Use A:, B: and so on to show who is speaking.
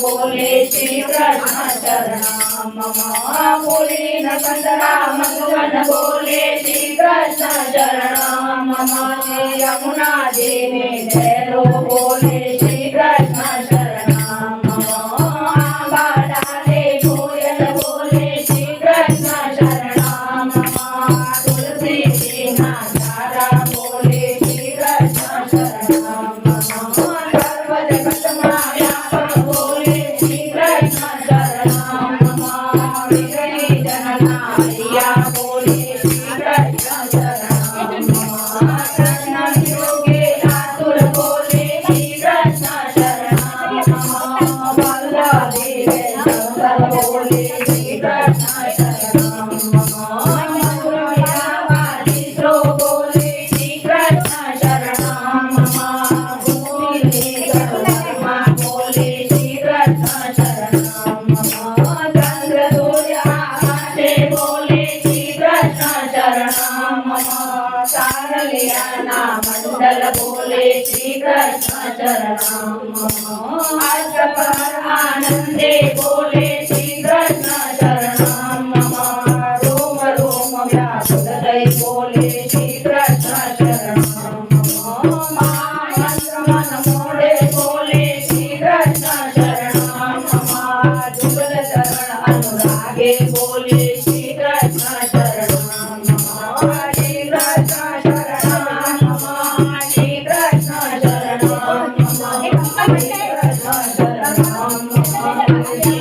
A: बोले श्रीकृष्णचरणा मम बोले न चन्द्रा मधुवन बोले श्रीकृष्णचरणा मम यमुना देवे धैलो बोले Tuulsi Singh Dara Bole Sri Krishna मंडल बोले श्री कृष्ण चरणाम पर आनंदे बोले श्री कृष्ण चरणाम रोम रोम व्यास बोले श्री कृष्ण चरणाम मन मोड़े बोले श्री कृष्ण चरणाम चरण अनुरागे बोले Thank you.